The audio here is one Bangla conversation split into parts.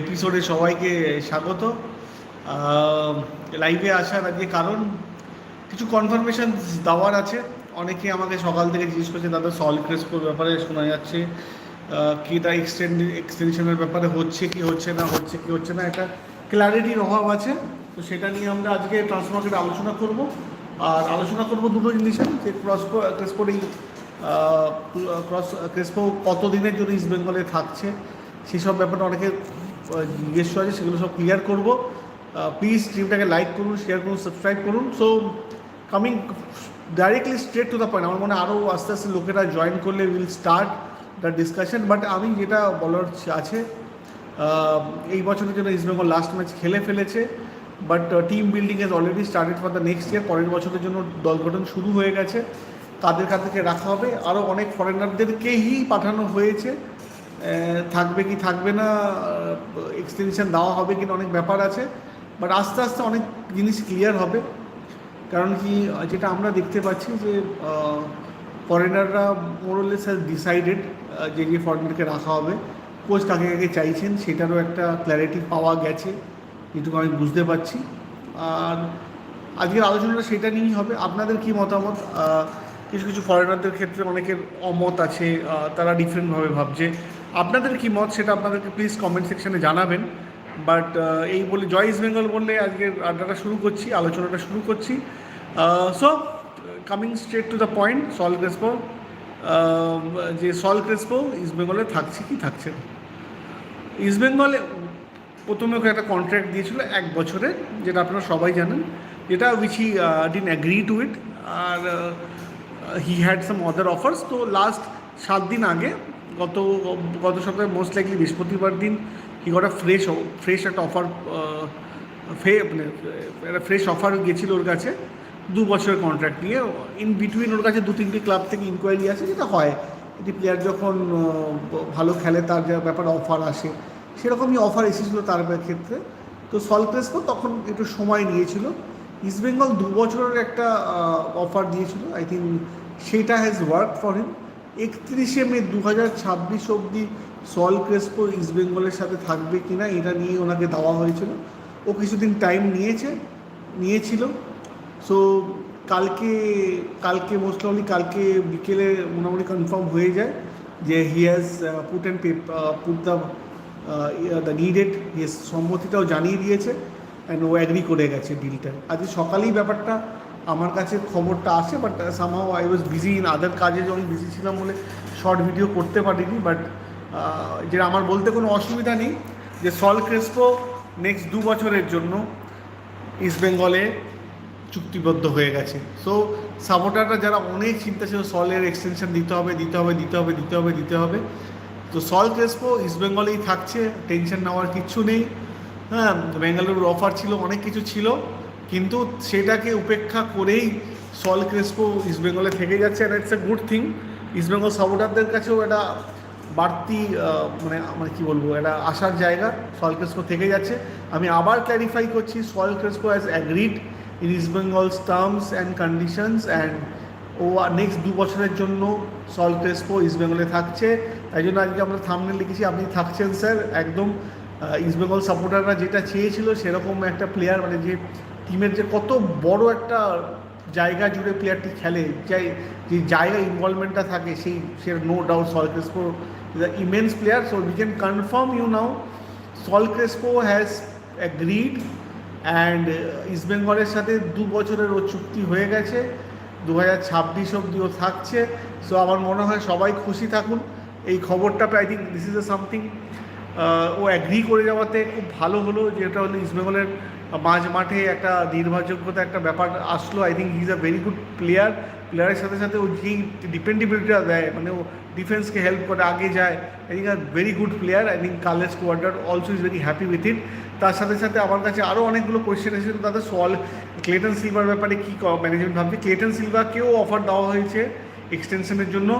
এপিসোডে সবাইকে স্বাগত। লাইভে আসার আজকে কারণ, কিছু কনফার্মেশন দেওয়ার আছে। অনেকে আমাকে সকাল থেকে জিজ্ঞেস করছে, দাদা সল ক্রেস্পোর ব্যাপারে শোনা যাচ্ছে। কি এটা এক্সটেন্ড এক্সটেনশনের ব্যাপারে হচ্ছে কি হচ্ছে না, হচ্ছে কি হচ্ছে না একটা ক্ল্যারিটির অভাব আছে। তো সেটা নিয়ে আমরা আজকে ট্রান্সমার্কেট আলোচনা করব। আর আলোচনা করব দুটো জিনিসের যে ক্রস ক্রেসপোর এই ক্রস ক্রেসপো কতদিনের জন্য ইস্ট বেঙ্গলে থাকছে সেসব ব্যাপারটা অনেকে জিজ্ঞেস আছে সেগুলো সব ক্লিয়ার করব। প্লিজ স্ট্রিমটাকে লাইক করুন শেয়ার করুন সাবস্ক্রাইব করুন। So coming directly straight to the point আমার মনে হয় আরও আস্তে আস্তে লোকেরা জয়েন করলে will start the discussion but আমি যেটা বলার আছে এই বছরের জন্য ইস্ট বেঙ্গল লাস্ট ম্যাচ খেলে ফেলেছে। But team building has already started for the next year পরের বছরের জন্য দল গঠন শুরু হয়ে গেছে। তাদের কাছ থেকে রাখা হবে। আরও অনেক ফরেনারদেরকেই পাঠানো হয়েছে। থাকবে কি থাকবে না এক্সটেনশন দেওয়া হবে কিনা অনেক ব্যাপার আছে বাট আস্তে আস্তে অনেক জিনিস ক্লিয়ার হবে। কারণ কি, যেটা আমরা দেখতে পাচ্ছি যে ফরেনাররা মোরলেস হ্যাজ ডিসাইডেড যে যে ফরেনারকে রাখা হবে। কোচ কাকে কাকে চাইছেন সেটারও একটা ক্ল্যারিটি পাওয়া গেছে, যেটুকু আমি বুঝতে পারছি। আর আজকের আলোচনাটা সেটা নিয়েই হবে। আপনাদের কি মতামত? কিছু কিছু ফরেনারদের ক্ষেত্রে অনেকের অমত আছে তারা ডিফারেন্টভাবে ভাবছে। আপনাদের কি মত সেটা আপনাদেরকে প্লিজ কমেন্ট সেকশনে জানাবেন। বাট এই বলে জয় ইস্ট বেঙ্গল বললে আজকের আড্ডাটা শুরু করছি, আলোচনাটা শুরু করছি। So coming straight to the point Saul Crespo যে সল ক্রেসপো ইস্ট বেঙ্গলে থাকছে কি থাকছে ইস্ট বেঙ্গলে প্রথমে ওকে একটা কন্ট্রাক্ট দিয়েছিল এক বছরের যেটা আপনারা সবাই জানেন, যেটা which he didn't agree to it R he had some other offers তো লাস্ট সাত দিন আগে গত গত সপ্তাহে মোস্ট লাইকলি বৃহস্পতিবার দিন গট আ ফ্রেশ ফ্রেশ একটা অফার ফে মানে একটা ফ্রেশ অফার গেছিল ওর কাছে, দু বছরের কন্ট্রাক্ট নিয়ে ইন বিটুইন ওর কাছে দু তিনটি ক্লাব থেকে ইনকোয়ারি আছে যেটা হয়। এটি প্লেয়ার যখন ভালো খেলে, তার যে ব্যাপারে অফার আসে, সেরকমই অফার এসেছিল তার ক্ষেত্রে। তো সলক্রেসকো তখন একটু সময় নিয়েছিল। ইস্টবেঙ্গল দু বছরের একটা অফার দিয়েছিল। আই থিঙ্ক সেটা হ্যাজ ওয়ার্ক ফর হিম একত্রিশে মে দু হাজার ছাব্বিশ অবধি সল ক্রেসপো ইস্টবেঙ্গলের সাথে থাকবে কি না এটা নিয়ে ওনাকে দেওয়া হয়েছিল। ও কিছুদিন টাইম নিয়েছে, নিয়েছিল। সো কালকে কালকে মোস্ট প্রবলি কালকে বিকেলে মোটামুটি কনফার্ম হয়ে যায় যে he has put and put the the needed সম্মতিটাও জানিয়ে দিয়েছে অ্যান্ড ও অ্যাগ্রি করে গেছে ডিলটা আজকে সকালেই ব্যাপারটা আমার কাছে খবরটা আসে but somehow I was busy in other কাজে যখন বিজি ছিলাম বলে শর্ট ভিডিও করতে পারিনি বাট যেটা আমার বলতে কোনো অসুবিধা নেই, যে সল ক্রেসপো নেক্সট দু বছরের জন্য ইস্ট বেঙ্গলে চুক্তিবদ্ধ হয়ে গেছে। সো সাপোর্টাররা যারা অনেক চিন্তা ছিল সলের এক্সটেনশন দিতে হবে দিতে হবে দিতে হবে দিতে হবে দিতে হবে। তো সল ক্রেসপো ইস্ট বেঙ্গলেই থাকছে টেনশন নেওয়ার কিচ্ছু নেই। হ্যাঁ বেঙ্গালুরুর অফার ছিল, অনেক কিছু ছিল। কিন্তু সেটাকে উপেক্ষা করেই সল ক্রেসপো ইস্ট বেঙ্গলে থেকে যাচ্ছে and it's a good thing East Bengal সাপোর্টারদের কাছেও একটা বাড়তি মানে মানে কী বলব, একটা আসার জায়গা সল ক্রেসপো থেকে যাচ্ছে। আমি আবার ক্ল্যারিফাই করছি, Saul Crespo as agreed in East Bengal's terms and conditions and O next দু বছরের জন্য সল ক্রেসপো ইস্ট বেঙ্গলে থাকছে। তাই জন্য আজকে আমরা থামনে লিখেছি, আপনি থাকছেন স্যার একদম ইস্ট বেঙ্গল সাপোর্টাররা যেটা চেয়েছিল সেরকম একটা প্লেয়ার মানে যে টিমের যে কত বড় একটা জায়গা জুড়ে প্লেয়ারটি খেলে, যাই, যে জায়গা ইনভলভমেন্টটা থাকে, সেই, সে no doubt Saul Crespo is a immense player so we can confirm you now Saul Crespo has agreed and East বেঙ্গলের সাথে দু বছরের ও চুক্তি হয়ে গেছে। দু হাজার ছাব্বিশ অব্দিও থাকছে। সো আমার মনে হয় সবাই খুশি থাকুন। এই খবরটা I think this is a something O agree করে যাওয়াতে খুব ভালো হলো যেটা হলো ইস্ট বেঙ্গলের মাঝ মাঠে একটা নির্ভরযোগ্যতা একটা ব্যাপার আসলো। I think is a very good player প্লেয়ারের সাথে সাথে ও যেই ডিপেন্ডেবিলিটিটা দেয় মানে ও ডিফেন্সকে হেল্প করে আগে যায়। I think are very good player I think Carles Cuadrat also is very happy with it তার সাথে সাথে আমার কাছে আরও অনেকগুলো কোয়েশ্চেন এসেছিল তাদের সল ক্লেটন সিলভার ব্যাপারে কী ম্যানেজমেন্ট ভাবছে? ক্লেটন সিলভাকেও অফার দেওয়া হয়েছে এক্সটেনশনের জন্য।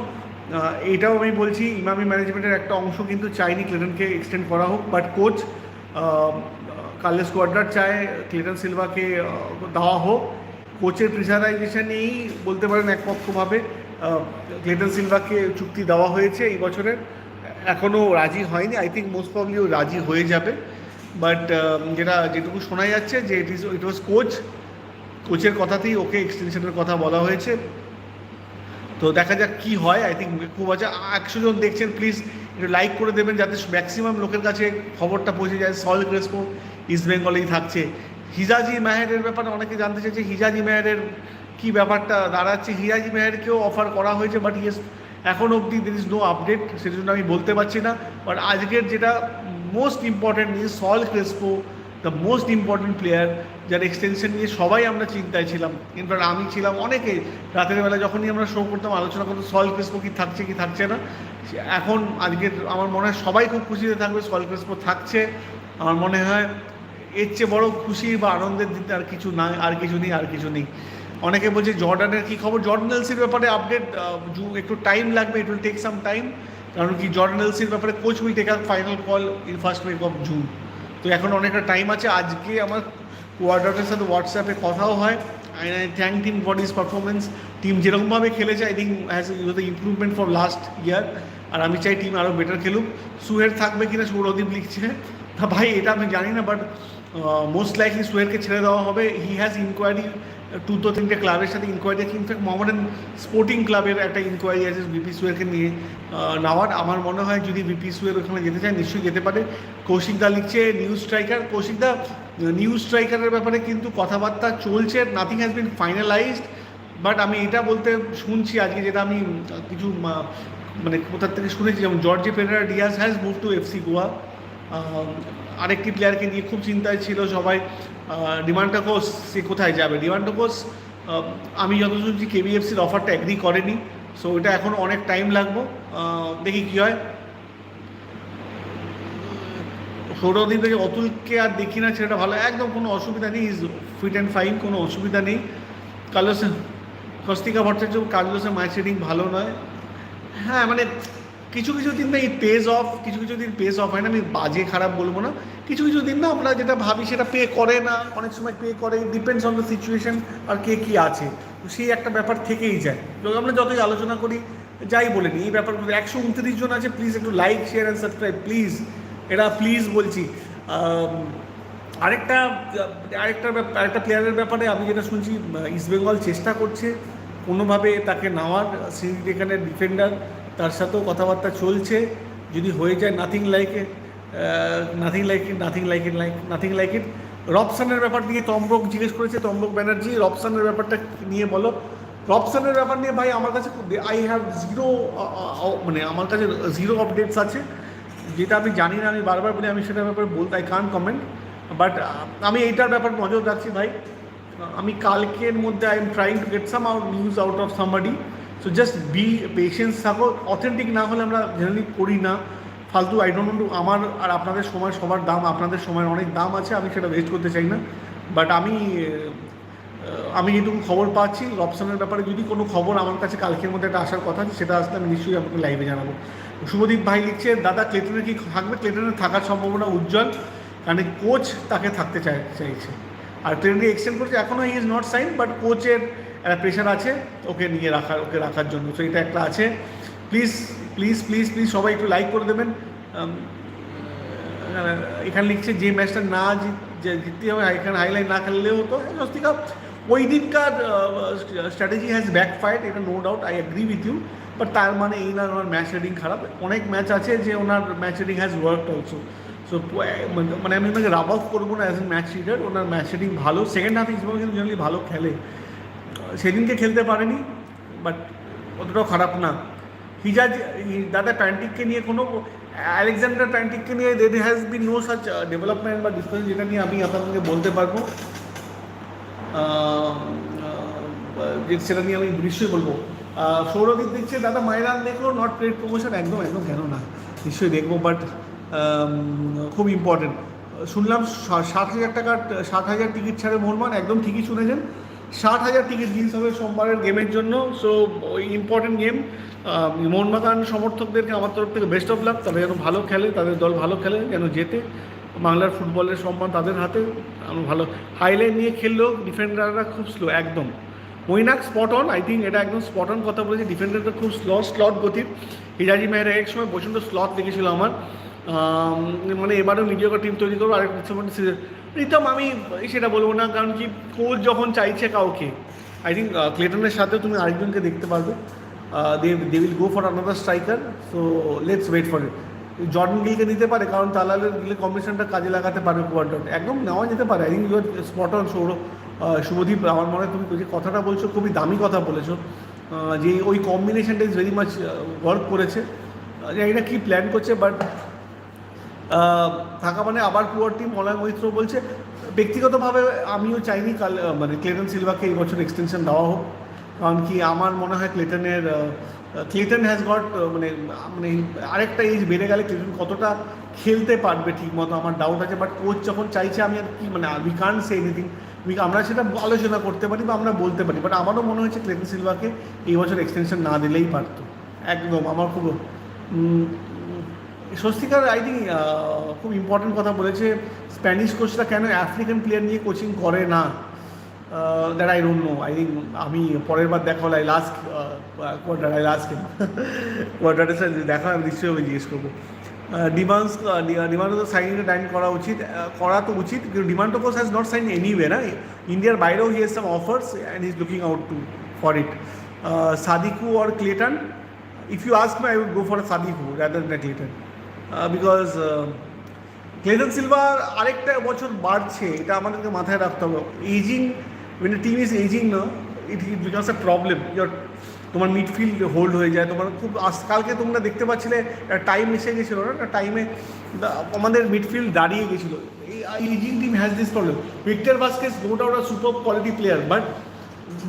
এটাও আমি বলছি, ইমামি ম্যানেজমেন্টের একটা অংশ কিন্তু চাইনি ক্লেটনকে এক্সটেন্ড করা হোক। বাট কোচ কার্লেস কোয়ার্টার চায় ক্লেটন সিলভাকে দেওয়া হোক কোচের প্রেশারাইজেশনেই বলতে পারেন একপক্ষভাবে ক্লেটন সিলভাকে চুক্তি দেওয়া হয়েছে এই বছরের। এখনও রাজি হয়নি। আই থিঙ্ক মোস্ট প্রবলি ও রাজি হয়ে যাবে। বাট যেটা, যেটুকু শোনা যাচ্ছে যে it is it was coach কোচের কথাতেই ওকে এক্সটেনশনের কথা বলা হয়েছে। তো দেখা যাক কি হয় আই থিঙ্ক খুব আছে। একশো জন দেখছেন প্লিজ একটু লাইক করে দেবেন যাতে ম্যাক্সিমাম লোকের কাছে খবরটা পৌঁছে যায়। সল ক্রেসপো ইস্ট বেঙ্গলেই থাকছে। হিজাজি মেহেরের ব্যাপারে অনেকে জানতে চাইছে হিজাজি মেহেরের কী ব্যাপারটা দাঁড়াচ্ছে? হিজাজি মেহেরকেও অফার করা হয়েছে বাট ইয়েস এখন অবধি দের ইজ নো আপডেট সেটার জন্য আমি বলতে পারছি না। বাট আজকের যেটা most important is Saul Crespo the most important player যার এক্সটেনশন নিয়ে সবাই আমরা চিন্তায় ছিলাম। ইনফ্যাক্ট আমি ছিলাম অনেকে। রাতের বেলা যখনই আমরা শো করতাম, আলোচনা করতাম সল ক্রেসপো কি থাকছে কি থাকছে না? এখন আজকের আমার মনে হয় সবাই খুব খুশিতে থাকবে সল ক্রেসপো থাকছে। আমার মনে হয় এর চেয়ে বড় খুশি বা আনন্দের দিতে আর কিছু নাই, আর কিছু নেই, আর কিছু নেই। অনেকে বলছে, জর্ডানের কি খবর? জর্ডান এলসির ব্যাপারে আপডেট একটু টাইম লাগবে it will take some time কারণ কি জর্ডান এলসির ব্যাপারে coach will take a final call in first week of June তো এখন অনেকটা টাইম আছে। আজকে আমার কোয়ার্টারের সাথে হোয়াটসঅ্যাপে কথাও হয়। I I thank team for this performance team যেরকমভাবে খেলেছে I think has the improvement for last year আর আমি চাই টিম আরও বেটার খেলুক। সুহের থাকবে কিনা সৌরদীপ লিখছে। ভাই, এটা আমি জানি না বাট মোস্ট লাইকলি সুহেরকে ছেড়ে দেওয়া হবে। হি হ্যাজ ইনকোয়ারি টু তো তিনটে ক্লাবের সাথে ইনকোয়ারি আছে ইনফ্যাক্ট মোহামেডান স্পোর্টিং ক্লাবের একটা ইনকোয়ারি আছে বিপি সুয়েরকে নিয়ে। নেওয়ার আমার মনে হয় যদি বিপি সুয়ের ওখানে যেতে চায়, নিশ্চয়ই যেতে পারে। কৌশিক দা লিখছে new striker Koushik da new স্ট্রাইকারের ব্যাপারে কিন্তু কথাবার্তা চলছে। Nothing has been finalised but আমি এটা বলতে শুনছি আজকে, যেটা আমি কিছু মানে কোথার থেকে শুনেছি। যেমন Jorge Pereyra Diaz has move to FC Goa আরেকটি প্লেয়ারকে নিয়ে খুব চিন্তায় ছিল সবাই। ডিমান্ডাকোস সে কোথায় যাবে? ডিমান্ডাকোস আমি যত শুনছি কেবিএফসির অফারটা অ্যাগ্রি করেনি। সো এটা এখন অনেক টাইম লাগবো। দেখি কী হয়। সৌরদীপ থেকে অতুলকে আর দেখি না সেটা ভালো। একদম কোনো অসুবিধা নেই। ইজ ফিট অ্যান্ড ফাইন কোনো অসুবিধা নেই। কার্লোস, কস্তিকা ভট্টাচার্য কার্লোসের ম্যাচ রিডিং ভালো নয়। হ্যাঁ মানে কিছু কিছু দিন এই পেজ অফ কিছু কিছু দিন পেজ অফ হয় না। আমি বাজে খারাপ বলব না। কিছু কিছু দিন না আমরা যেটা ভাবি সেটা পে করে না, অনেক সময় পে করে ডিপেন্ডস অন দ্য সিচুয়েশন আর কে কী আছে। সেই একটা ব্যাপার থেকেই যায়। তো আমরা যতই আলোচনা করি, যাই বলে নিই, এই ব্যাপারগুলো একশো উনত্রিশ জন আছে প্লিজ একটু like share and subscribe please এটা প্লিজ বলছি আরেকটা আরেকটা আরেকটা প্লেয়ারের ব্যাপারে আমি যেটা শুনছি ইস্টবেঙ্গল চেষ্টা করছে কোনোভাবে তাকে নেওয়ার সিরিজ এখানে ডিফেন্ডার তার সাথেও কথাবার্তা চলছে। যদি হয়ে যায় nothing like nothing like it nothing like it like nothing like it রবসানের ব্যাপার নিয়ে তম্বক জিজ্ঞেস করেছে তম্বক ব্যানার্জি রবসানের ব্যাপারটা নিয়ে বলো। রবসানের ব্যাপার নিয়ে ভাই আমার কাছে আই হ্যাভ জিরো মানে আমার কাছে জিরো আপডেটস আছে। যেটা আমি জানি না, আমি বারবার বলি, আমি সেটার ব্যাপারে বলতে আই কান কমেন্ট বাট আমি এইটার ব্যাপারে নজর রাখছি ভাই। আমি কালকের মধ্যে I am trying to get some out news out of somebody so just be patience থাকো। অথেন্টিক না হলে আমরা জেনারেলি করি না। ফালতু আই ডোন্ট আমার আর আপনাদের সময় সবার দাম, আপনাদের সময়ের অনেক দাম আছে, আমি সেটা ওয়েস্ট করতে চাই না। বাট আমি আমি যেটুকু খবর পাচ্ছি রবসানের ব্যাপারে যদি কোনো খবর আমার কাছে কালকের মধ্যে একটা আসার কথা আছে, সেটা আসলে আমি নিশ্চয়ই আপনাকে লাইভে জানাব। শুভদীপ ভাই লিখছে, দাদা, ক্লেটনের কি থাকবে? ক্লেটনের থাকার সম্ভাবনা উজ্জ্বল, কারণ কোচ তাকে থাকতে চাই চাইছে। আর ট্রেনকে এক্সটেন্ড করছে এখনও ইজ নট সাইন বাট কোচের একটা প্রেশার আছে, ওকে নিয়ে রাখার, ওকে রাখার জন্য। তো এটা একটা আছে। প্লিজ প্লিজ প্লিজ প্লিজ সবাই একটু লাইক করে দেবেন। এখানে লিখছে যে ম্যাচটা না জিততে হবে এখানে হাইলাইট না খেললেও হতো স্বস্তিকা ওই দিনকার স্ট্র্যাটেজি হ্যাজ ব্যাক ফাইট এটা no doubt I agree with you but তার মানে এই না ওনার ম্যাচ রেডিং খারাপ। অনেক ম্যাচ আছে যে ওনার match reading has work also so মানে আমি ওনাকে রাব অফ করব না অ্যাজ এন ম্যাচ রিডার ওনার ম্যাচ রেডিং ভালো। সেকেন্ড হাফ ইসবাল কিন্তু জেনারেলি ভালো খেলে। সেদিনকে খেলতে পারেনি বাট অতটাও খারাপ না। হিজাজ দাদা প্যান্টিককে নিয়ে কোনো আলেকজান্ডার প্যান্টিককে নিয়ে there has been no such development বা ডিসকাশন যেটা নিয়ে আমি আপনাদেরকে বলতে পারব। সেটা নিয়ে আমি নিশ্চয়ই বলব। সৌরদীপ দেখছে, দাদা মাইরান দেখল নট প্লেড প্রমোশন একদম একদম কেন না, নিশ্চয়ই দেখব বাট খুব ইম্পর্টেন্ট শুনলাম সাত হাজার টাকার, সাত হাজার টিকিট ছাড়ে মোহনবাগান, একদম ঠিকই শুনেছেন। ষাট হাজার টিকিট রিলিজ হবে সোমবারের গেমের জন্য। সো ইম্পর্টেন্ট গেম মোহনবাগান সমর্থকদেরকে আমার তরফ থেকে বেস্ট অফ লাক তারা যেন ভালো খেলে, তাদের দল ভালো খেলে, যেন জেতে। বাংলার ফুটবলের সম্মান তাদের হাতে। আমি ভালো। হাইলাইন নিয়ে খেললেও ডিফেন্ডাররা খুব স্লো একদম। ওইনাক স্পট অন আই থিঙ্ক এটা একদম স্পট অন কথা বলেছে। ডিফেন্ডারটা খুব স্লো স্লট গতির। হিরাজি মেহরা এক সময় প্রচণ্ড স্লট দেখেছিল আমার। মানে এবারও মিডিয়াকার টিম তৈরি করব আরেক রিতম আমি সেটা বলব না কারণ কি কোচ যখন চাইছে কাউকে আই থিঙ্ক ক্লেটনের সাথে তুমি আরেকজনকে দেখতে পারবে। They they will go for another striker so let's wait for it Jordan গিলকে নিতে পারে কারণ তালালের গিলে কম্বিনেশনটা কাজে লাগাতে পারবে কোয়ার্টার একদম নেওয়া যেতে পারে I think your spot on ah, Shubhadeep আমার মনে হয় তুমি যে কথাটা বলছো খুবই দামি কথা বলেছ। যে ওই কম্বিনেশনটা ইজ ভেরি মাচ ওয়ার্ক করেছে। জানি কী প্ল্যান করছে বাট থাকা মানে আবার পুয়ার টিম মলয় মৈত্র বলছে, ব্যক্তিগতভাবে আমিও চাইনি কাল মানে ক্লেটন সিলভাকে এই বছর এক্সটেনশন দেওয়া হোক। কারণ কি আমার মনে হয় ক্লেটনের ক্লেটন হ্যাজ গট মানে মানে আরেকটা এজ বেড়ে গেলে ক্লেটন কতটা খেলতে পারবে ঠিক মতো আমার ডাউট আছে। বাট কোচ যখন চাইছে আমি আর কি মানে উই কান সে এনিথিং আমরা সেটা আলোচনা করতে পারি বা আমরা বলতে পারি। বাট আমারও মনে হচ্ছে ক্লেটন সিলভাকে এই বছর এক্সটেনশন না দিলেই পারতো। একদম আমার খুব স্বস্তিকার আই থিঙ্ক খুব ইম্পর্টেন্ট কথা বলেছে। স্প্যানিশ কোচরা কেন আফ্রিকান প্লেয়ার নিয়ে কোচিং করে না? That I don't know I think আমি পরের বার দেখা হলো I last Cuadrat I last কোয়ার্টারের সাথে দেখা আমি নিশ্চয়ই আমি জিজ্ঞেস করব। ডিমান্ডস ডিমান্ড তো সাইনিংটা ডাইন করা উচিত করা তো উচিত কিন্তু demand coach has not sign anyway না ইন্ডিয়ার বাইরেও he has some offers and is looking out to for it Sadiku or Clayton if you ask me, I would go for Sadiku rather than. Uh, Clayton silver আরেকটা বছর বাড়ছে এটা আমাদেরকে মাথায় রাখতে হবে। Ageing when team is aging না it it because a problem your তোমার মিডফিল্ড হোল্ড হয়ে যায় তোমার খুব আজ- কালকে তোমরা দেখতে পাচ্ছিলে একটা টাইম এসে গেছিল না একটা টাইমে আমাদের মিডফিল্ড দাঁড়িয়ে গেছিল। এই ageing team has this problem Victor Vazquez got out a super quality player but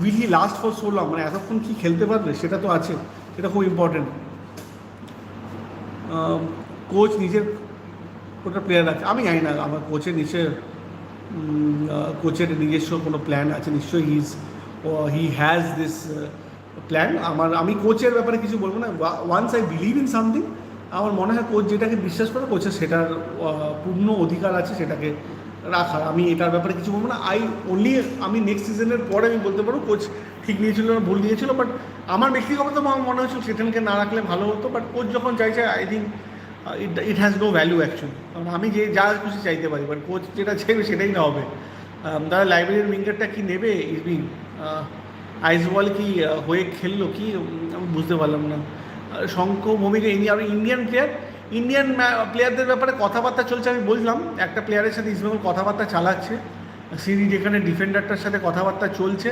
will he last for so long মানে এতক্ষণ কি খেলতে পারবে? সেটা তো আছে। সেটা খুব ইম্পর্টেন্ট কোচ নিজের ওটা প্লেয়ার আছে। আমি জানি না, আমার কোচের নিচে কোচের নিজস্ব কোনো প্ল্যান আছে। নিশ্চয়ই his he has this plan আমার, আমি কোচের ব্যাপারে কিছু বলব না। Once I believe in something আমার মনে হয় কোচ যেটাকে বিশ্বাস করে কোচের সেটার পূর্ণ অধিকার আছে, সেটাকে রাখার। আমি এটার ব্যাপারে কিছু বলব না। আই অনলি আমি নেক্সট সিজনের পরে আমি বলতে পারব কোচ ঠিক নিয়েছিল না, ভুল নিয়েছিল বাট আমার ব্যক্তিগত আমার মনে হচ্ছে সেটাকে না রাখলে ভালো হতো বাট কোচ যখন চাইছে I think it it has no value actually কারণ আমি যে যা খুশি চাইতে পারি বাট কোচ যেটা চাইবে সেটাই না হবে। আম, তারা লাইব্রেরির উইঙ্গারটা কি নেবে ইসবি আইসবল কি হয়ে খেললো কি? আমি বুঝতে পারলাম না। শঙ্খ ভূমিকা ইন্ডিয়া ইন্ডিয়ান প্লেয়ার ইন্ডিয়ান প্লেয়ারদের ব্যাপারে কথাবার্তা চলছে আমি বললাম একটা প্লেয়ারের সাথে ইসবেঙ্গল কথাবার্তা চালাচ্ছে সিরি যেখানে ডিফেন্ডারটার সাথে কথাবার্তা চলছে।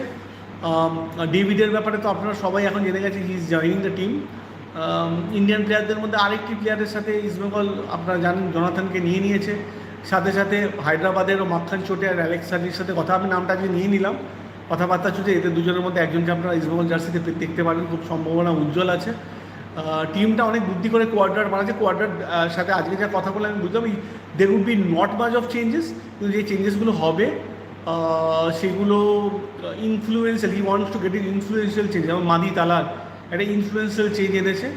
ডেভিডের ব্যাপারে তো আপনারা সবাই এখন জেনে গেছে he is joining the team Indian প্লেয়ারদের মধ্যে আরেকটি প্লেয়ারের সাথে ইস্টবেঙ্গল আপনারা জানেন জনাথনকে নিয়ে নিয়েছে। সাথে সাথে হায়দ্রাবাদের মাখান চোটে আর অ্যালেক্স সার্জির সাথে কথা আমি নামটা আজকে নিয়ে নিলাম। কথাবার্তা চলছে, এদের দুজনের মধ্যে একজনকে আপনারা ইস্টবেঙ্গল জার্সিতে দেখতে পারেন। খুব সম্ভাবনা উজ্জ্বল আছে। টিমটা অনেক বুদ্ধি করে কোয়ার্টার বানাচ্ছে। কোয়ার্টার সাথে আজকে যা কথা বলে আমি বুঝলাম they would be not much of changes কিন্তু যে চেঞ্জেসগুলো হবে সেগুলো influential he wants to get in influential change যেমন মাদি তালার। একটা ইনফ্লুয়েন্সিয়াল চেঞ্জ এনেছে।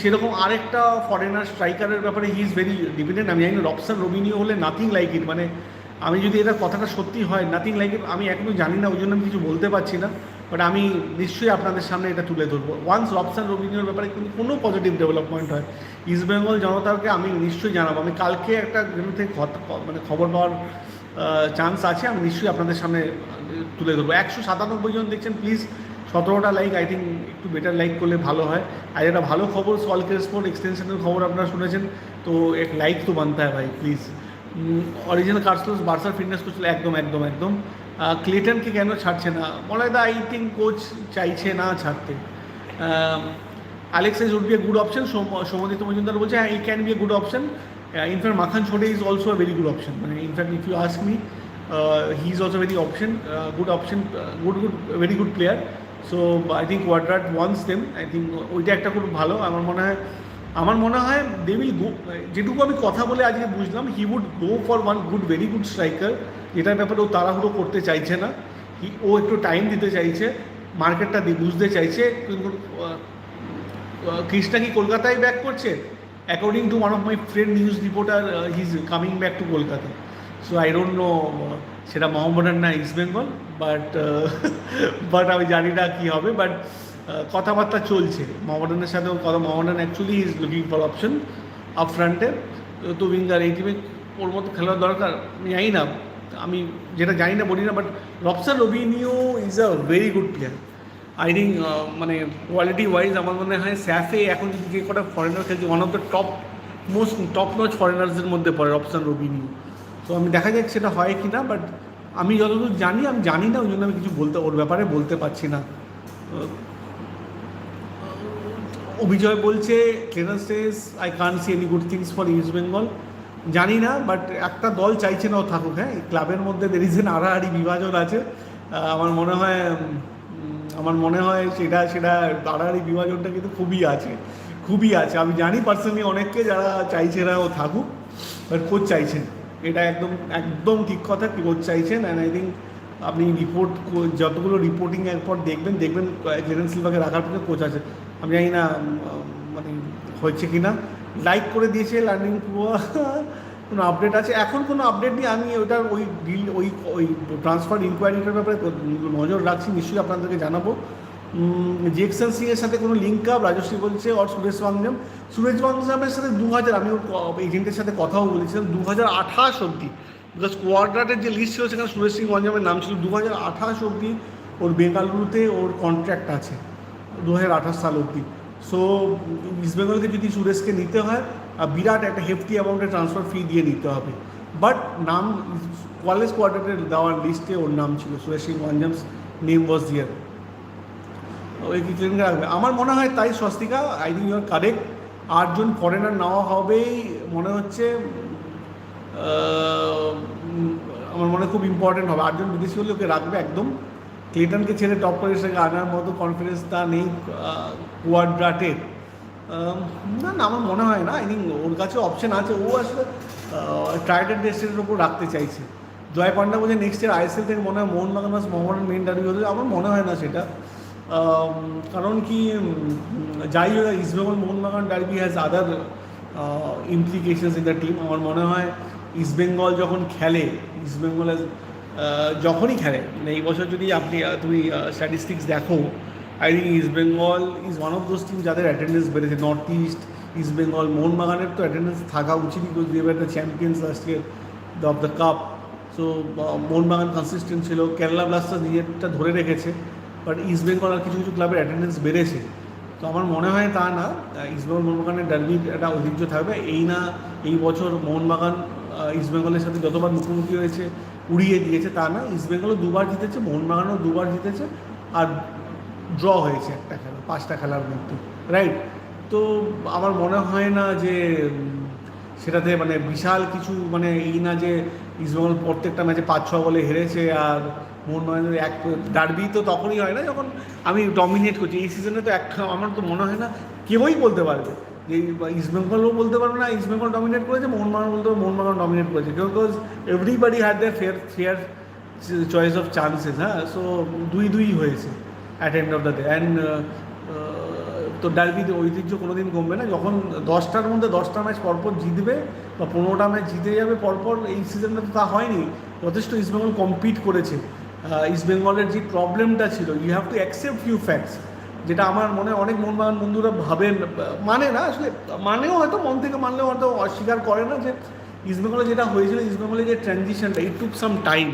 সেরকম আরেকটা ফরেনার স্ট্রাইকারের ব্যাপারে হি ইজ ভেরি ডিপেন্ডেন্ট আমি জানি রবসান রবিনিও হলে নাথিং লাইক ইট মানে আমি যদি এটা কথাটা সত্যি হয় নাথিং লাইক ইট আমি এখনও জানি না, ওই জন্য আমি কিছু বলতে পারছি না। বাট আমি নিশ্চয়ই আপনাদের সামনে এটা তুলে ধরবো। ওয়ান্স রবসান রবিনিওর ব্যাপারে কিন্তু কোনো পজিটিভ ডেভেলপমেন্ট হয় ইস্ট বেঙ্গল জনতাকে আমি নিশ্চয়ই জানাব। আমি কালকে একটা থেকে মানে খবর পাওয়ার চান্স আছে, আমি নিশ্চয়ই আপনাদের সামনে তুলে ধরবো। একশো সাতানব্বই জন দেখছেন প্লিজ সতেরোটা লাইক আই থিঙ্ক একটু বেটার লাইক করলে ভালো হয়। আর একটা ভালো খবর সলকের স্পোর্ট এক্সটেনশনের খবর আপনারা শুনেছেন, তো এক লাইক তো বানতে হয় ভাই প্লিজ অরিজিনাল কার্সলোস বার্সার ফিটনেস কোচ একদম একদম একদম। ক্লেটনকে কেন ছাড়ছে না? মনে দা আই থিঙ্ক কোচ চাইছে না ছাড়তে। Alexis would be a good option Soumadit Majumdar বলছে হ্যাঁ he can be a good option in fact Makan Chothe is also a very good option মানে in fact if you ask me he is also very option good option good good very good player so I think Cuadrat wants them I think ওইটা একটা খুব ভালো। আমার মনে হয় আমার মনে হয় দে উইল গো যেটুকু আমি কথা বলে আজকে বুঝলাম he would go for one good very good striker যেটার ব্যাপারে ও তাড়াহুড়ো করতে চাইছে না। ও একটু টাইম দিতে চাইছে। মার্কেটটা বুঝতে চাইছে। কিন্তু কৃষ্ণা কি কলকাতায় ব্যাক করছে? According to one of my friend news reporter he is coming back to Kolkata so I don't know সেটা মোহাম্মদান না ইস্ট বেঙ্গল বাট বাট আমি জানি না কী হবে বাট কথাবার্তা চলছে। মোহামেডানের সাথেও কথা Mohammedan actually is looking for option up ফ্রন্টে তো উইঙ্গার এই টিমে ওর মতো খেলার দরকার, আমি জানি না। আমি যেটা জানি না, বলি না but Robson Robinho is a very good player I think মানে কোয়ালিটি ওয়াইজ আমার মনে হয় স্যাফে এখন যে কটা ফরেনার খেলছে one of the top most top notch ফরেনার্সদের মধ্যে পড়ে রবসান রবিনিও তো আমি দেখা যাক সেটা হয় কি না বাট আমি যতদূর জানি, আমি জানি না, ওই জন্য আমি কিছু বলতে, ওর ব্যাপারে বলতে পারছি না। অভিজয় বলছে trainer I can see any good things for East Bengal জানি না বাট একটা দল চাইছে না ও থাকুক হ্যাঁ? ক্লাবের মধ্যে দের ইজ এন আড়াআড়ি বিভাজন আছে। আমার মনে হয় আমার মনে হয় সেটা সেটা আড়াআড়ি বিভাজনটা কিন্তু খুবই আছে খুবই আছে। আমি জানি পার্সোনালি অনেককে যারা চাইছে না ও থাকুক বাট কোচ চাইছেন এটা একদম একদম ঠিক কথা কোচ চাইছেন অ্যান্ড আই থিঙ্ক আপনি রিপোর্ট যতগুলো রিপোর্টিং এরপর দেখবেন দেখবেন জেরেন সিলভাকে রাখার পরে কোচ আছে। আমি জানি না মানে হয়েছে কি না লাইক করে দিয়েছে লার্নিং কোনো আপডেট আছে? এখন কোনো আপডেট নেই। আমি ওটার ওই ডিল ওই ওই ট্রান্সফার ইনকোয়ারিটার ব্যাপারে নজর রাখছি। নিশ্চয়ই আপনাদেরকে জানাব। জেকসন সিং এর সাথে কোনো লিঙ্ক আপ রাজশ্রী বলছে আর সুরেশ বাংজাম সুরেশ বাংজামের সাথে দু হাজার আমি ওর এজেন্টের সাথে কথাও বলেছিলাম দু হাজার আঠাশ অবধি। বিকজ কোয়ার্ডারের যে লিস্ট ছিল, সেখানে সুরেশ সিং গঞ্জামের নাম ছিল। দু হাজার আঠাশ অবধি ওর বেঙ্গালুরুতে ওর কন্ট্রাক্ট আছে দু হাজার আঠাশ সাল অবধি। সো ইস্টবেঙ্গলকে যদি সুরেশকে নিতে হয় আর বিরাট একটা হেফটি অ্যামাউন্টের ট্রান্সফার ফি দিয়ে নিতে হবে। বাট নাম কলেজ কোয়ার্টারের দেওয়ার লিস্টে ওর নাম ছিল। Suresh Singh গঞ্জামস name was there ওই কি ট্রেনকে রাখবে আমার মনে হয় তাই, Swastika I think your correct আটজন ফরেনার নেওয়া হবেই, মনে হচ্ছে আমার মনে খুব ইম্পর্টেন্ট হবে। আটজন বিদেশি হলে ওকে রাখবে একদম। ক্লেটনকে ছেড়ে টপ পজিশনে আনার মতো কনফিডেন্স তা নেই কোয়াড্রাটের না না, আমার মনে হয় না। আই থিঙ্ক ওর কাছে অপশন আছে। ও আসলে ট্রাইডেড ডেস্টের ওপর রাখতে চাইছে। জয় পান্ডা বলছে নেক্সট ইয়ার আইএসএল থেকে মনে হয় মোহনবাগান বাস মোহামেডান মেন ডার্বি হতে আমার মনে হয় না সেটা। কারণ কি যাই হোক East Bengal Mohun Bagan derby has other implications in the team আমার মনে হয় ইস্টবেঙ্গল যখন খেলে ইস্টবেঙ্গল যখনই খেলে মানে এই বছর যদি আপনি তুমি স্ট্যাটিস্টিক্স দেখো I think East Bengal is one of those team যাদের অ্যাটেন্ডেন্স বেড়েছে। নর্থ ইস্ট ইস্ট বেঙ্গল মোহনবাগানের তো অ্যাটেন্ডেন্স থাকা উচিত। বিকজ দেবে একটা champions last year of the cup so Mohun Bagan consistent ছিল। কেরালা ব্লাস্টার্স নিজেরটা ধরে রেখেছে। বাট ইস্ট বেঙ্গল আর কিছু কিছু ক্লাবের অ্যাটেন্ডেন্স বেড়েছে। তো আমার মনে হয় তা না ইস্টবেঙ্গল মোহনবাগানের ডার্বির একটা ঐতিহ্য থাকবে। এই না, এই বছর মোহনবাগান ইস্টবেঙ্গলের সাথে যতবার মুখোমুখি হয়েছে, উড়িয়ে দিয়েছে, তা না। ইস্টবেঙ্গলও দুবার জিতেছে, মোহনবাগানও দুবার জিতেছে, আর ড্র হয়েছে একটা খেলা, পাঁচটা খেলার মধ্যে রাইট তো আমার মনে হয় না যে সেটাতে মানে বিশাল কিছু মানে এই না যে ইস্টবেঙ্গল প্রত্যেকটা ম্যাচে পাঁচ ছ বলে হেরেছে আর মোহনবাগানের এক ডার্বি তো তখনই হয় না যখন আমি ডমিনেট করছি। এই সিজনে তো একটা আমার তো মনে হয় না কেউই বলতে পারবে। যে ইস্টবেঙ্গলও বলতে পারবে না ইস্টবেঙ্গল ডমিনেট করেছে মোহনবাগান বলতে পারবে মোহনবাগান ডমিনেট করেছে। Because everybody had their fair fair choice of chances হ্যাঁ? সো দুই দুই হয়েছে at end of the day and তো ডার্বিতে ঐতিহ্য কোনোদিন কমবে না। যখন দশটার মধ্যে দশটা ম্যাচ পরপর জিতবে বা পনেরোটা ম্যাচ জিতে যাবে পরপর, এই সিজনে তো তা হয়নি। যথেষ্ট ইস্টবেঙ্গল কম্পিট করেছে। ইস্টবেঙ্গলের যে প্রবলেমটা ছিল you have to accept few facts যেটা আমার মনে অনেক মোহনবাগান বন্ধুরা ভাবেন মানে না, আসলে মানেও হয়তো, মন থেকে মানলেও হয়তো অস্বীকার করে না যে ইস্টবেঙ্গলে যেটা হয়েছিল ইস্টবেঙ্গলের যে ট্রানজিশনটা ইট টুক সাম টাইম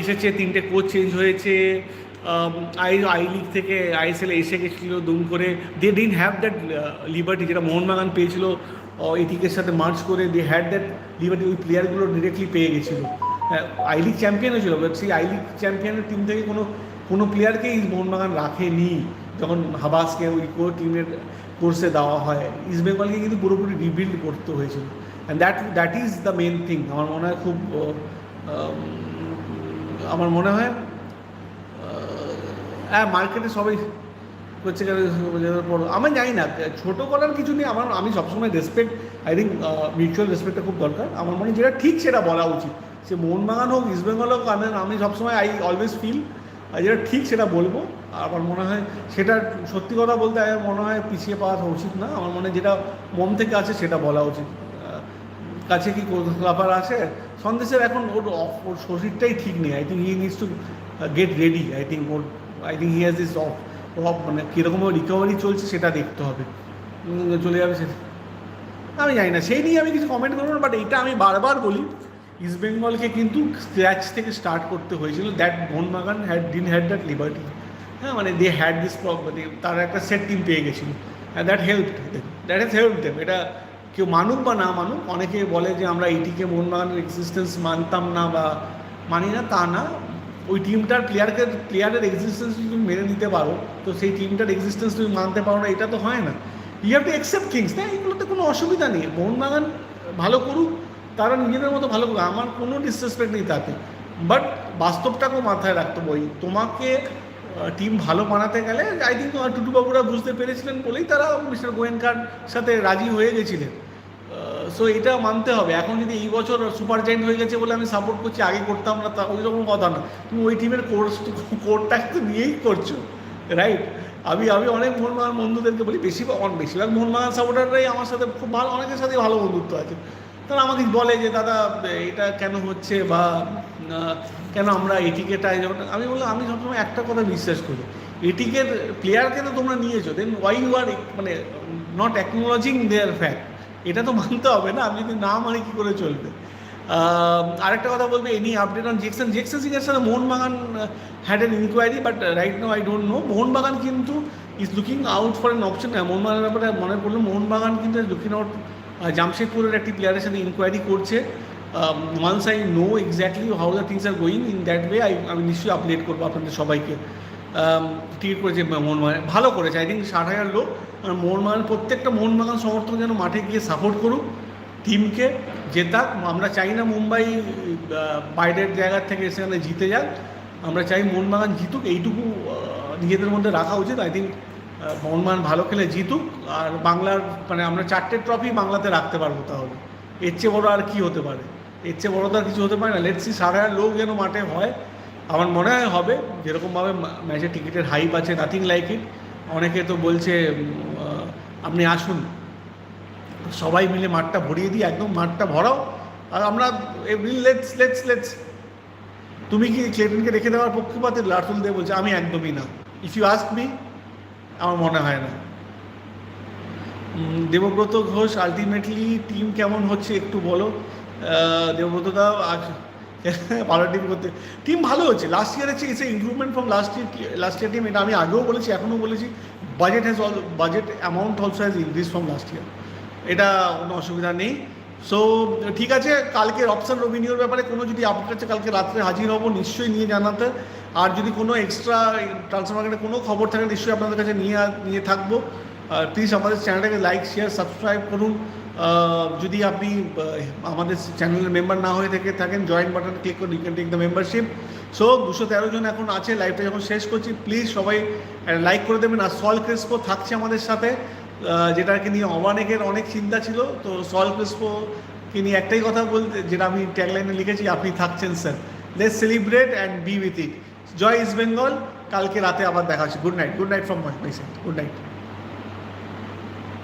এসেছে, তিনটে কোচ চেঞ্জ হয়েছে আই আই লিগ থেকে আইএসএল এসে গেছিল, দুম করে they didn't have that liberty যেটা মোহনবাগান পেয়েছিল এটিকের সাথে মার্চ করে দে হ্যাড দ্যাট লিবার্টি ওই প্লেয়ারগুলো ডিরেক্টলি পেয়ে গেছিল। আই লিগ চ্যাম্পিয়ন হয়েছিল সেই আই লিগ চ্যাম্পিয়নের টিম থেকে কোনো কোনো প্লেয়ারকেই মোহনবাগান রাখেনি, যখন হাবাসকে ওই টিমের কোর্সে দেওয়া হয়। ইস্ট বেঙ্গলকে কিন্তু পুরোপুরি রিবিল্ড করতে হয়েছিল। And that that is the main thing আমার মনে হয় খুব আমার মনে হয় হ্যাঁ মার্কেটে সবাই পর আমি জানি না, ছোটো করার কিছু নেই। আমার, আমি সবসময় রেসপেক্ট আই থিঙ্ক মিউচুয়াল রেসপেক্টটা খুব দরকার। আমার মনে হয় যেটা ঠিক সেটা বলা উচিত। সে মোহনবাগান হোক ইস্টবেঙ্গল হোক, আমি আমি সবসময় আই অলওয়েজ ফিল যেটা ঠিক সেটা বলব। আমার মনে হয় সেটা সত্যি কথা বলতে আমার মনে হয় পিছিয়ে পাওয়া উচিত না। আমার মনে যেটা মন থেকে আছে সেটা বলা উচিত। কাছে কি কোলাপার আছে? সন্দেশের এখন ওর ওর শরীরটাই ঠিক নেই। I think he needs to get ready I think or I think he has this of of মানে কীরকম রিকভারি চলছে সেটা দেখতে হবে। চলে যাবে সেটা আমি জানি না। সেই নিয়ে আমি কিছু কমেন্ট করব না বাট এটা আমি বারবার বলি। ইস্ট বেঙ্গলকে কিন্তু স্ক্র্যাচ থেকে স্টার্ট করতে হয়েছিল। That Mohun Bagan had didn't had that liberty হ্যাঁ মানে দে হ্যাড দিস মানে তারা একটা সেট টিম পেয়ে গেছিল। হ্যাঁ that help that has help them এটা কেউ মানুক বা না মানুক, অনেকে বলে যে আমরা এইটিকে মোহনবাগানের এক্সিস্টেন্স মানতাম না বা মানি না, তা না। ওই টিমটার প্লেয়ারকে প্লেয়ারের এক্সিস্টেন্স তুমি মেনে নিতে পারো, তো সেই টিমটার এক্সিস্টেন্স তুমি মানতে পারো না, এটা তো হয় না। You have to accept things না, এগুলোতে কোনো অসুবিধা নেই। মোহনবাগান ভালো করুক তারা নিজেদের মতো ভালো করুক আমার কোনো ডিসরেসপেক্ট নেই তাতে। বাট বাস্তবটাকেও মাথায় রাখতে বই তোমাকে টিম ভালো বানাতে গেলে আই থিঙ্ক টুটুবাবুরা বুঝতে পেরেছিলেন বলেই তারা মিস্টার গোয়েনকার সাথে রাজি হয়ে গেছিলেন। সো এটা মানতে হবে। এখন যদি এই বছর সুপার জায়েন্ট হয়ে গেছে বলে আমি সাপোর্ট করছি, আগে করতাম না তা ওই রকম কথা না। তুমি ওই টিমের কোর্স কোরটাকে তো নিয়েই করছ রাইট আমি আমি অনেক মোহনবাগান বন্ধুদেরকে বলি, বেশিরভাগ বেশিরভাগ মোহনবাগান সাপোর্টাররাই আমার সাথে খুব ভালো, অনেকের সাথে ভালো বন্ধুত্ব আছে। তারা আমাকে বলে যে, দাদা, এটা কেন হচ্ছে বা কেন আমরা এটিকে টাই যখন আমি বললাম, আমি সবসময় একটা কথা বিশ্বাস করি এটিকের প্লেয়ারকে তো তোমরা নিয়েছো দেন ওয়াই ইউ আর মানে নট অ্যাকনোলজিং দেয়ার ফ্যাক্ট এটা তো মানতে হবে না, আমি যদি না মানে কী করে চলবে? আরেকটা কথা বলবে any update on Jeakson Jeakson সিংয়ের সাথে Mohun Bagan had an inquiry but right now I don't know Mohun Bagan কিন্তু is looking out for an option মোহনবাগানের ব্যাপারে মনে পড়ল, মোহনবাগান কিন্তু লুকিং আউট জামশেদপুরের একটি প্লেয়ারের সাথে ইনকোয়ারি করছে। Once I know exactly how the things are going in that way I আমি নিশ্চয়ই আপডেট করব আপনাদের সবাইকে। টিকিট করেছে মোহনবাগান। ভালো করেছে। আই থিঙ্ক ষাট হাজার লোক মোহনবাগান, প্রত্যেকটা মোহনবাগান সমর্থক যেন মাঠে গিয়ে সাপোর্ট করুক টিমকে জেতাক আমরা চাই না মুম্বাই বাইরের জায়গা থেকে সেখানে জিতে যাক। আমরা চাই মোহনবাগান জিতুক। এইটুকু নিজেদের মধ্যে রাখা উচিত। আই থিঙ্ক মোহনবাগান ভালো খেলে জিতুক, আর বাংলার মানে আমরা চারটে ট্রফি বাংলাতে রাখতে পারব তাহলে। এর চেয়ে বড়ো আর কি হতে পারে? এর চেয়ে বড়ো তো আর কিছু হতে পারে না। লেটসি সাড়ে হাজার লোক যেন মাঠে হয়। আমার মনে হয় হবে। যেরকমভাবে ম্যাচের টিকিটের হাইপ আছে নাথিং লাইক ইট অনেকে তো বলছে আপনি আসুন। সবাই মিলে মাঠটা ভরিয়ে দিই, একদম মাঠটা ভরাও। আর আমরা লেটস লেটস লেটস তুমি কি ক্লেটনকে রেখে দেওয়ার পক্ষপাতে? লাটুল দে বলছে, আমি একদমই না। ইফ ইউ আস্ক মি আমার মনে হয় না। দেবব্রত ঘোষ আলটিমেটলি টিম কেমন হচ্ছে একটু বলো। আহ, দেবব্রত দা আজ ভালো টিম করতে টিম ভালো হচ্ছে। লাস্ট ইয়ারের চেয়ে এসে improvement from last year last year team এটা আমি আগেও বলেছি এখনও বলেছি। Budget has all budget amount also has increase from last year এটা কোনো অসুবিধা নেই। সো ঠিক আছে কালকে রপসান রবিনিওর ব্যাপারে কোনো যদি আপডেট আছে কালকে রাত্রে হাজির হব নিশ্চয়ই নিয়ে জানাতে। আর যদি কোনো এক্সট্রা ট্রান্সফার মার্কেটে কোনো খবর থাকে, নিশ্চয়ই আপনাদের কাছে নিয়ে নিয়ে থাকব। প্লিজ আমাদের চ্যানেলটাকে লাইক শেয়ার সাবস্ক্রাইব করুন। যদি আপনি আমাদের চ্যানেলের মেম্বার না হয়ে থেকে থাকেন জয়েন বাটন ক্লিক করুন you can take the membership so দুশো তেরো জন এখন আছে লাইভটা যখন শেষ করছি প্লিজ সবাই লাইক করে দেবেন। আর সল ক্রেসপো থাকছে আমাদের সাথে যেটাকে নিয়ে অনেকের অনেক চিন্তা ছিল। তো সল ক্রেসপোকে নিয়ে একটাই কথা বলতে, যেটা আমি ট্যাগলাইনে লিখেছি, আপনি থাকছেন sir let celebrate and be with it Joy east Bengal কালকে রাতে আবার দেখা হচ্ছে good night good night from my my side good night